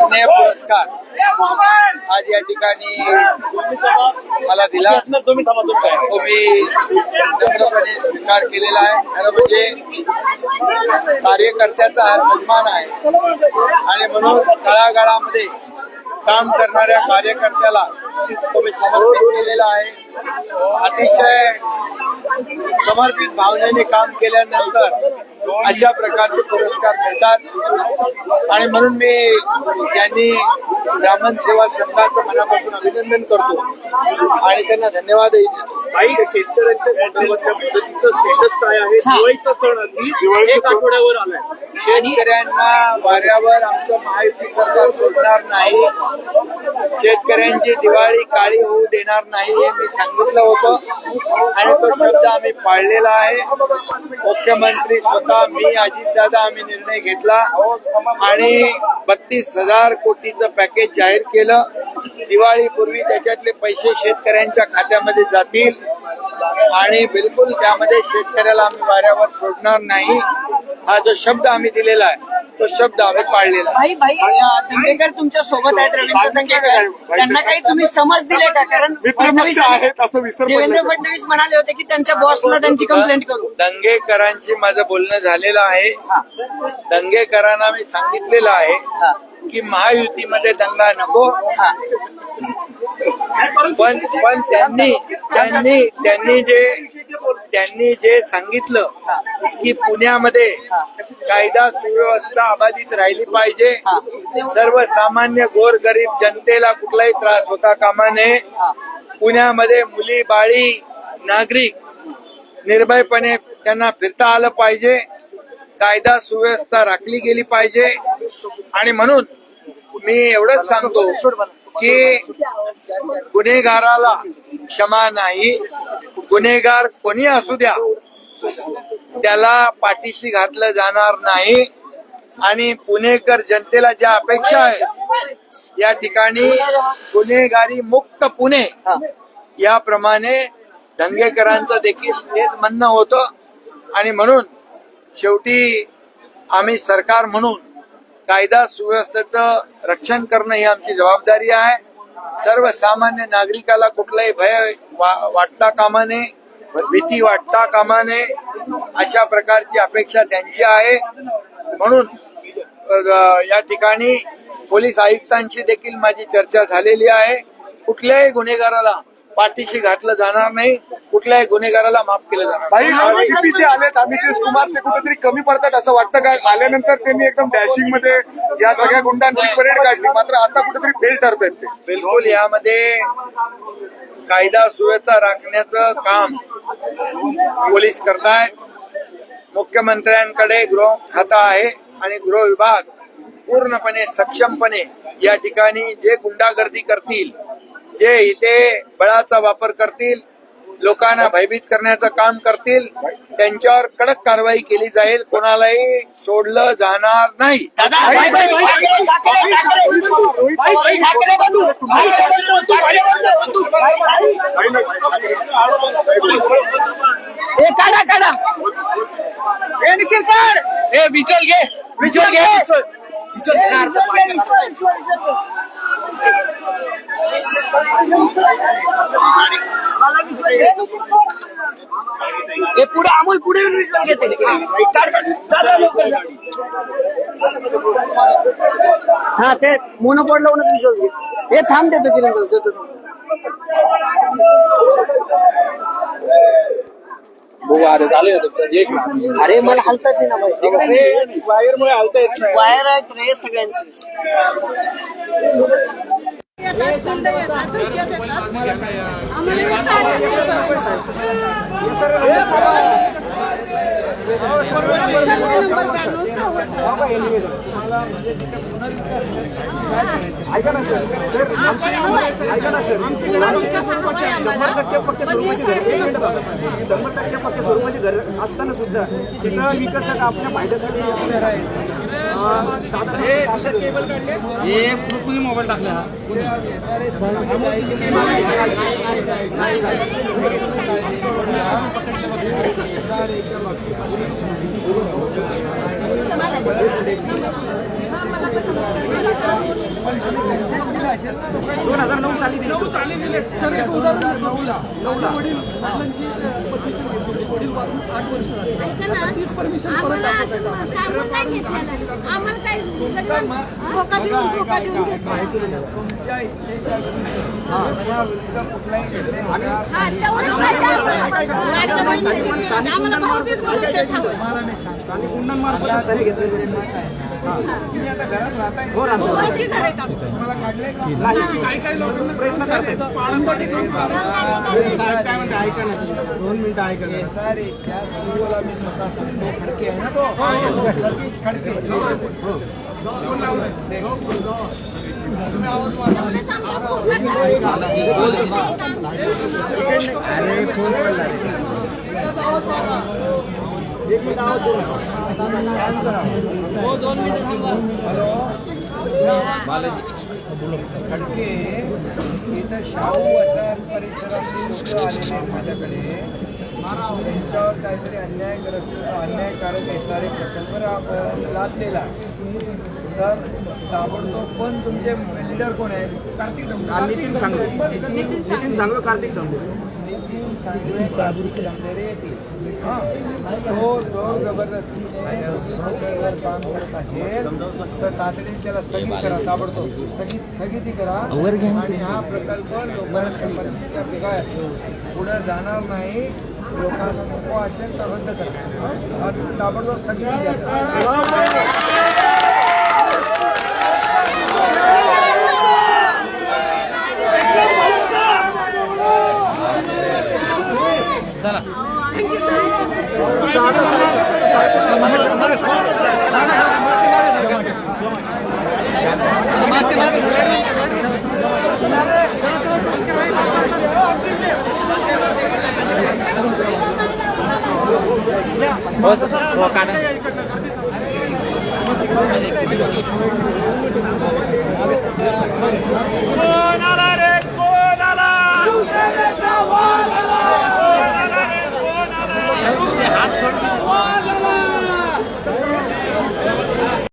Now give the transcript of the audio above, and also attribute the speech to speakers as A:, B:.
A: स्नेह पुरस्कार आज या ठिकाणी मला दिला. तो मी नम्रपणे स्वीकार केलेला आहे. खरं म्हणजे कार्यकर्त्याचा हा सन्मान आहे. आणि म्हणून तळागाळामध्ये काम करणाऱ्या कार्यकर्त्याला तुम्ही मी समर्पित केलेला आहे. अतिशय समर्पित भावनेने काम केल्यानंतर अशा प्रकारचे पुरस्कार मिळतात. आणि म्हणून मी त्यांनी ब्राह्मण सेवा संघाचं मनापासून अभिनंदन करतो. आणि त्यांना धन्यवादही देतो.
B: काही शेतकऱ्यांच्या संदर्भातल्या मदतीचं स्टेटस काय आहे? दिवाळीचा सण अगदी एक आठवड्यावर आलाय.
A: शेतकऱ्यांना वाऱ्यावर आमचं महायुती सरकार सोडणार नाही. शेतकऱ्यांची दिवाळी काळी होऊ देणार नाही हे मी सांगितलं होतं. आणि तो शब्द आम्ही पाळलेला आहे. मुख्यमंत्री स्वतः मी अजितदादा आम्ही निर्णय घेतला. आणि बत्तीस हजार कोटीचं पॅकेज जाहीर केलं. दिवाळीपूर्वी त्याच्यातले पैसे शेतकऱ्यांच्या खात्यामध्ये जातील. आणि बिलकुल त्यामध्ये शेतकऱ्याला आम्ही वाऱ्यावर सोडणार नाही. हा जो शब्द आम्ही दिलेला आहे तो शब्द आम्ही पाळलेला. आहे
C: भाई भाई अं, दंगेकर तुमच्यासोबत आहेत रवींद्र दंगेकर त्यांना काही तुम्ही समज दिले का? कारण
D: मित्रपक्ष आहेत असं विसर
C: देवेंद्र फडणवीस म्हणाले होते की त्यांच्या बॉसला त्यांची कंप्लेंट करू.
A: दंगेकरांची माझं बोलणं झालेलं आहे.
C: हा.
A: दंगेकरांना मी सांगितलेलं आहे
C: हा.
A: की महायुतीमध्ये दंगा नको.
C: हा.
A: पण पण त्यांनी त्यांनी त्यांनी जे त्यांनी जे सांगितलं की पुण्यामध्ये कायदा सुव्यवस्था अबाधित राहिली पाहिजे. सर्वसामान्य गोरगरीब जनतेला कुठलाही त्रास होता कामा नये. पुण्यामध्ये मुली बाळी नागरिक निर्भयपणे त्यांना फिरता आलं पाहिजे. कायदा सुव्यवस्था राखली गेली पाहिजे. आणि म्हणून मी एवढंच सांगतो की गुन्हेगाराला क्षमा नाही गुन्हेगार कोणी असू द्या त्याला पाठीशी घातलं जाणार नाही. आणि पुणेकर जनतेला ज्या अपेक्षा आहेत या ठिकाणी गुन्हेगारी मुक्त पुणे याप्रमाणे दंगेकरांचं देखील हेच म्हणणं होतं. आणि म्हणून शेवटी आम्ही सरकार म्हणून कायदा सुव्यवस्थेचं रक्षण करणं ही आमची जबाबदारी आहे. सर्वसामान्य नागरिकाला कुठलाही भय वा- वाटता कामा नये भीती वाटता कामा नये अशा प्रकारची अपेक्षा त्यांची आहे. म्हणून या ठिकाणी पोलीस आयुक्तांशी देखील माझी चर्चा झालेली आहे. कुठल्याही गुन्हेगाराला पाठीशी घातलं जाणार नाही. कुठल्याही गुन्हेगाराला माफ केलं जाणार नाही.
D: भाई आलेत. अमितेश कुमार ते कुठेतरी कमी पडतात असं वाटतं काय आल्यानंतर त्यांनी एकदम डॅशिंगमध्ये या सगळ्या गुंडांची परेड काढली. मात्र आता कुठेतरी फेल ठरतायत ते.
A: बिलकुल यामध्ये कायदा सुव्यवस्था राखण्याचं काम पोलीस करतायत. मुख्यमंत्र्यांकडे गृह खाता आहे आणि गृह विभाग पूर्णपणे सक्षमपणे या ठिकाणी जे गुंडागर्दी करतील जे इथे बळाचा वापर करतील लोकांना भयभीत करण्याचं काम करतील त्यांच्यावर कडक कारवाई केली जाईल कोणालाही सोडलं जाणार नाही
C: हे काढा काढा हे
B: हे विचल घे विचल घे विचल
C: हे पुढे अमोल पुढे येऊन विश्वास घेते काढ, काढ. जा, जा, लवकर जा. हा ते मोनोपोड लावूनच विश्वास घे. हे थांब देतो किरण. अरे मला हलताच ना भाई
A: वायरमुळे हलता येत नाही.
C: वायर आहेत रे सगळ्यांची.
E: ऐका ना सर सर ऐका ना सर शंभर टक्के पक्के स्वरूपाची शंभर टक्के पक्के स्वरूपाची गरज असताना सुद्धा तिथं विकसक आपल्या फायद्यासाठी असं साधारण शासन केबल
F: मला
E: दोन हजार नऊ साली दिली. नऊ साली दिले सर एक उदाहरण नऊला नऊला वडील वारून आठ वर्ष झाली.
F: ना,
E: तीच परमिशन परत
F: असं धोका देऊन धोका देऊन हा, आम्हाला. आम्हाला भावतीच बोलून देत हवं.
E: स्थानिक गुंडांमार्फत सही घेतलेली आहे.
A: तुम्ही आता घरात राहताय
E: हो राहतो
A: तुम्हाला काढलंय
E: काही काही लोकांना प्रयत्न करतात पारंपरिक
A: दोन मिनिटं ऐका केसारीच्या सुरूला मी स्वतः सांगतो खडके आहे. ना तो खडके अरे फोन पडला खडके इथं शाहू वसाहत परिसरातली लोक आलेले माझ्याकडे त्यांच्यावर काहीतरी अन्याय करत अन्यायकारक एसआरए प्रकल्प लादलेला तर ताबडतोब पण तुमचे लीडर कोण आहेत कार्तिक
E: हा, नितीन सांगवे. नितीन सांगवे. कार्तिक
A: येतील हां. तो काम करत असेल तर तातडीने त्याला स्थगित करा ताबडतोब. स्थगित स्थगिती करा. आणि हा प्रकल्प लोकांच्या पुढे जाणार नाही. लोकांना नको असेल तर रद्द करा ताबडतोब स्थगिती द्या. हो हो